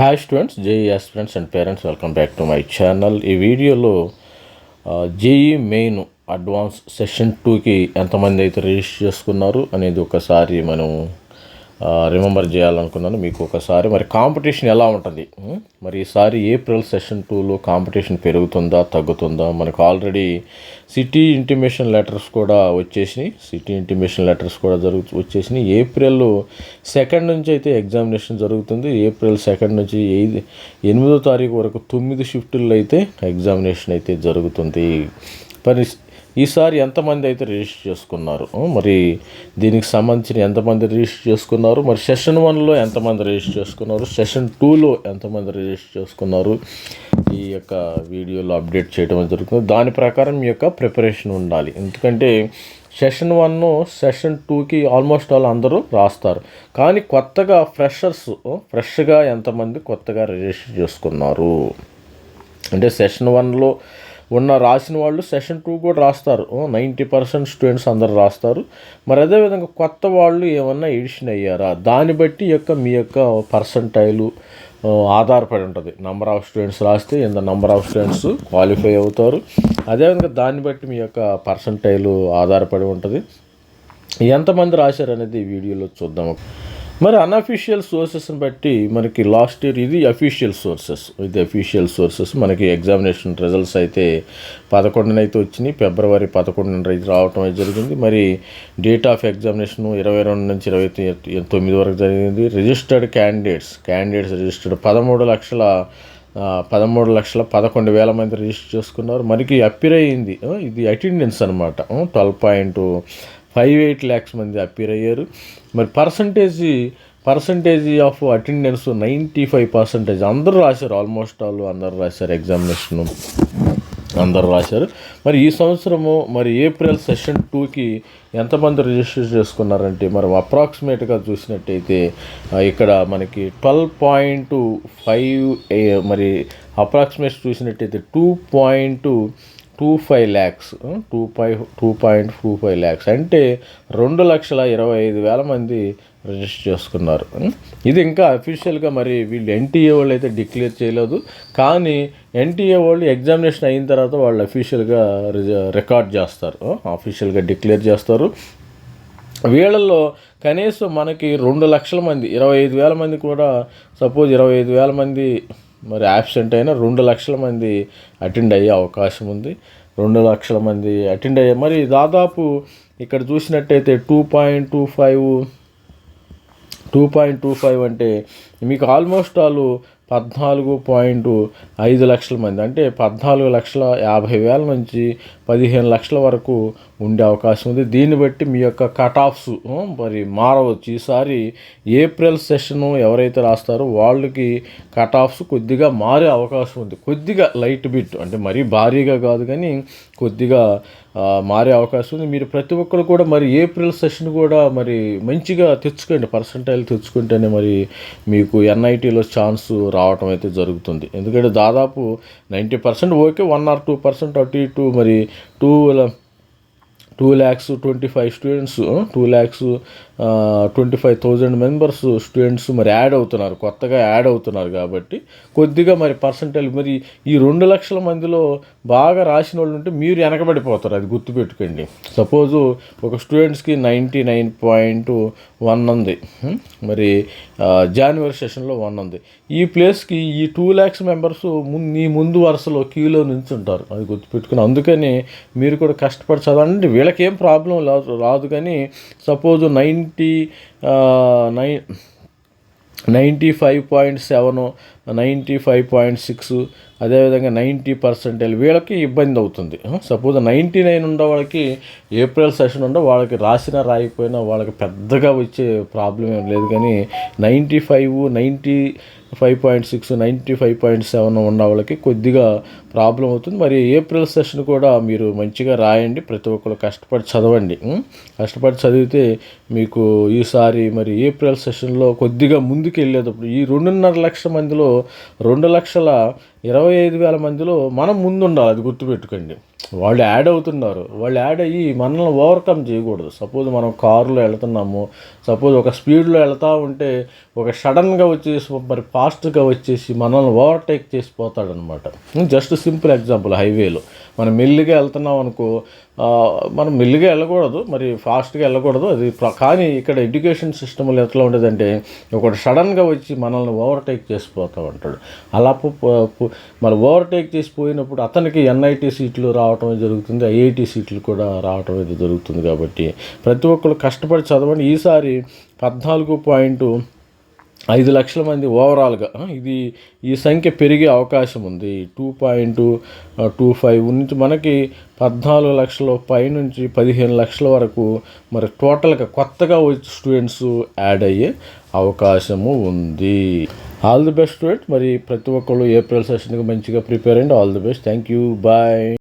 Hi students JEE aspirants and parents welcome back to my channel ఈ వీడియోలో JEE main advance session టూకి ఎంతమంది అయితే రిజిస్టర్ చేసుకున్నారు అనేది ఒకసారి మనం రిమెంబర్ చేయాలనుకున్నాను మీకు ఒకసారి. మరి కాంపిటీషన్ ఎలా ఉంటుంది? మరి ఈసారి ఏప్రిల్ సెషన్ టూలో కాంపిటీషన్ పెరుగుతుందా తగ్గుతుందా? మనకు ఆల్రెడీ సిటీ ఇంటిమేషన్ లెటర్స్ కూడా వచ్చేసినాయి. సిటీ ఇంటిమేషన్ లెటర్స్ కూడా జరుగు వచ్చేసినాయి. ఏప్రిల్ సెకండ్ నుంచి అయితే ఎగ్జామినేషన్ జరుగుతుంది. ఏప్రిల్ సెకండ్ నుంచి ఎయిద్ ఎనిమిదో తారీఖు వరకు తొమ్మిది షిఫ్టుల్లో అయితే ఎగ్జామినేషన్ అయితే జరుగుతుంది. మరి ఈసారి ఎంతమంది అయితే రిజిస్టర్ చేసుకున్నారు? మరి దీనికి సంబంధించిన ఎంతమంది రిజిస్టర్ చేసుకున్నారు? మరి సెషన్ వన్లో ఎంతమంది రిజిస్టర్ చేసుకున్నారు? సెషన్ టూలో ఎంతమంది రిజిస్టర్ చేసుకున్నారు? ఈ యొక్క వీడియోలో అప్డేట్ చేయడం జరుగుతుంది. దాని ప్రకారం మీ యొక్క ప్రిపరేషన్ ఉండాలి. ఎందుకంటే సెషన్ వన్ సెషన్ టూకి ఆల్మోస్ట్ ఆల్ అందరూ రాస్తారు. కానీ కొత్తగా ఫ్రెషర్స్ ఫ్రెష్గా ఎంతమంది కొత్తగా రిజిస్టర్ చేసుకున్నారు? అంటే సెషన్ వన్లో ఉన్న రాసిన వాళ్ళు సెషన్ టూ కూడా రాస్తారు. నైంటీ పర్సెంట్ స్టూడెంట్స్ అందరు రాస్తారు. మరి అదేవిధంగా కొత్త వాళ్ళు ఏమన్నా ఎడిషన్ అయ్యారా? దాన్ని బట్టి యొక్క మీ యొక్క పర్సంటైలు ఆధారపడి ఉంటుంది. నెంబర్ ఆఫ్ స్టూడెంట్స్ రాస్తే ఇంత నెంబర్ ఆఫ్ స్టూడెంట్స్ క్వాలిఫై అవుతారు. అదేవిధంగా దాన్ని బట్టి మీ యొక్క పర్సంటైలు ఆధారపడి ఉంటుంది. ఎంతమంది రాశారు అనేది వీడియోలో చూద్దాం. మరి అన్అఫీషియల్ సోర్సెస్ని బట్టి మనకి లాస్ట్ ఇయర్ ఇది అఫీషియల్ సోర్సెస్ ఇది అఫీషియల్ సోర్సెస్ మనకి ఎగ్జామినేషన్ రిజల్ట్స్ అయితే పదకొండునైతే వచ్చినాయి. ఫిబ్రవరి పదకొండున అయితే రావటం అయితే జరిగింది. మరి డేట్ ఆఫ్ ఎగ్జామినేషన్ ఇరవై రెండు నుంచి ఇరవై తొమ్మిది వరకు జరిగింది. రిజిస్టర్డ్ క్యాండిడేట్స్ క్యాండిడేట్స్ రిజిస్టర్డ్ పదమూడు లక్షల పదమూడు లక్షల పదకొండు వేల మంది రిజిస్టర్ చేసుకున్నారు. మనకి అప్పీర్ అయ్యింది ఇది అటెండెన్స్ అనమాట twelve point five eight lakhs మంది అప్పీర్ అయ్యారు. మరి percentage percentage of attendance ninety five percentage అందరూ రాశారు ఆల్మోస్ట్ ఆల్ అందరూ రాశారు ఎగ్జామినేషన్ అందరూ రాశారు. మరి ఈ సంవత్సరము మరి ఏప్రిల్ సెషన్ టూకి ఎంతమంది రిజిస్టర్ చేసుకున్నారంటే మరి అప్రాక్సిమేట్గా చూసినట్టయితే ఇక్కడ మనకి ట్వెల్వ్ పాయింట్ ఫైవ్ మరి అప్రాక్సిమేట్ చూసినట్టయితే two point two five lakhs two five two point two five lakhs అంటే రెండు లక్షల ఇరవై ఐదు వేల మంది రిజిస్టర్ చేసుకున్నారు ఇది ఇంకా అఫీషియల్గా మరి వీళ్ళు ఎన్టీఏ వాళ్ళు అయితే డిక్లేర్ చేయలేదు. కానీ ఎన్టీఏ వాళ్ళు ఎగ్జామినేషన్ అయిన తర్వాత వాళ్ళు అఫీషియల్గా రికార్డ్ చేస్తారు అఫీషియల్గా డిక్లేర్ చేస్తారు. వీళ్ళల్లో కనీసం మనకి రెండు లక్షల మంది ఇరవై ఐదు వేల మంది కూడా సపోజ్ ఇరవై ఐదు వేల మంది మరి యాబ్సెంట్ అయినా రెండు లక్షల మంది అటెండ్ అయ్యే అవకాశం ఉంది. రెండు లక్షల మంది అటెండ్ అయ్యే మరి దాదాపు ఇక్కడ చూసినట్టయితే two point two five two point two five అంటే మీకు ఆల్మోస్ట్ ఆల్ పద్నాలుగు పాయింట్ ఐదు లక్షల మంది అంటే పద్నాలుగు లక్షల యాభై వేల నుంచి పదిహేను లక్షల వరకు ఉండే అవకాశం ఉంది. దీన్ని బట్టి మీ యొక్క కట్ ఆఫ్స్ మరి మారవచ్చు. ఈసారి ఏప్రిల్ సెషన్ ఎవరైతే రాస్తారో వాళ్ళకి కట్ ఆఫ్స్ కొద్దిగా మారే అవకాశం ఉంది. కొద్దిగా లైట్ బిట్ అంటే మరీ భారీగా కాదు కానీ కొద్దిగా మారే అవకాశం ఉంది. మీరు ప్రతి ఒక్కరు కూడా మరి ఏప్రిల్ సెషన్ కూడా మరి మంచిగా తెచ్చుకోండి పర్సంటైల్ తెచ్చుకుంటేనే మరి మీకు ఎన్ఐటీలో ఛాన్స్ రావటం అయితే జరుగుతుంది. ఎందుకంటే దాదాపు ninety percent okay one or two percent అటు ఇటు మరి two two lakhs twenty five students two lakhs twenty five thousand members students మరి యాడ్ అవుతున్నారు కొత్తగా యాడ్ అవుతున్నారు కాబట్టి. కొద్దిగా మరి పర్సంటేజ్ మరి ఈ రెండు లక్షల మందిలో బాగా రాసిన వాళ్ళు ఉంటే మీరు వెనకబడిపోతారు అది గుర్తుపెట్టుకోండి. సపోజు ఒక స్టూడెంట్స్కి నైంటీ నైన్ పాయింట్ వన్ ఉంది మరి జనవరి సెషన్లో వన్ ఉంది. ఈ ప్లేస్కి ఈ టూ ల్యాక్స్ మెంబర్స్ ముందు ఈ ముందు వరుసలో క్యూలో నుంచి ఉంటారు అది గుర్తుపెట్టుకుని. అందుకని మీరు కూడా కష్టపడి చదవండి వీళ్ళకేం ప్రాబ్లం రాదు రాదు కానీ suppose ninety nine ninety five point seven ninety five point six అదేవిధంగా నైంటీ పర్సెంటేజ్ వీళ్ళకి ఇబ్బంది అవుతుంది. సపోజ్ నైంటీ నైన్ ఉన్న వాళ్ళకి ఏప్రిల్ సెషన్ ఉండే వాళ్ళకి రాసినా రాయకపోయినా వాళ్ళకి పెద్దగా వచ్చే ప్రాబ్లం ఏం లేదు. కానీ ninety five ninety five point six ninety five point seven ఉన్న వాళ్ళకి కొద్దిగా ప్రాబ్లం అవుతుంది. మరి ఏప్రిల్ సెషన్ కూడా మీరు మంచిగా రాయండి. ప్రతి ఒక్కరు కష్టపడి చదవండి. కష్టపడి చదివితే మీకు ఈసారి మరి ఏప్రిల్ సెషన్లో కొద్దిగా ముందుకు వెళ్ళేటప్పుడు ఈ రెండున్నర లక్షల మందిలో రెండు లక్షల ఇరవై ఐదు వేల మందిలో మనం ముందుండాలి అది గుర్తుపెట్టుకోండి. వాళ్ళు యాడ్ అవుతున్నారు. వాళ్ళు యాడ్ అయ్యి మనల్ని ఓవర్కమ్ చేయకూడదు. సపోజ్ మనం కారులో వెళ్తున్నాము. సపోజ్ ఒక స్పీడ్లో వెళ్తూ ఉంటే ఒక సడన్గా వచ్చేసి మరి ఫాస్ట్గా వచ్చేసి మనల్ని ఓవర్టేక్ చేసి పోతాడనమాట జస్ట్ సింపుల్ ఎగ్జాంపుల్ హైవేలో. మనం మెల్లిగా వెళ్తున్నాం అనుకో మనం మెల్లిగా వెళ్ళకూడదు. మరి ఫాస్ట్గా వెళ్ళకూడదు. అది కానీ ఇక్కడ ఎడ్యుకేషన్ సిస్టమ్లో ఎట్లా ఉండేదంటే ఒకటి సడన్గా వచ్చి మనల్ని ఓవర్టేక్ చేసిపోతూ ఉంటాడు. అలా మరి ఓవర్టేక్ చేసి పోయినప్పుడు అతనికి ఎన్ఐటీ సీట్లు రావటం జరుగుతుంది. ఐఐటి సీట్లు కూడా రావటం అయితే జరుగుతుంది కాబట్టి. ప్రతి ఒక్కరు కష్టపడి చదవండి. ఈసారి పద్నాలుగు పాయింట్ ఐదు లక్షల మంది ఓవరాల్గా ఇది ఈ సంఖ్య పెరిగే అవకాశం ఉంది. టూ పాయింట్ టూ ఫైవ్ నుంచి మనకి పద్నాలుగు లక్షల పై నుంచి పదిహేను లక్షల వరకు మరి టోటల్గా కొత్తగా వచ్చి స్టూడెంట్స్ యాడ్ అయ్యే అవకాశము ఉంది. All the best student. మరి ప్రతి ఒక్కళ్ళు ఏప్రిల్ సెషన్కి మంచిగా ప్రిపేర్ అయ్యండి. All the best. Thank you bye.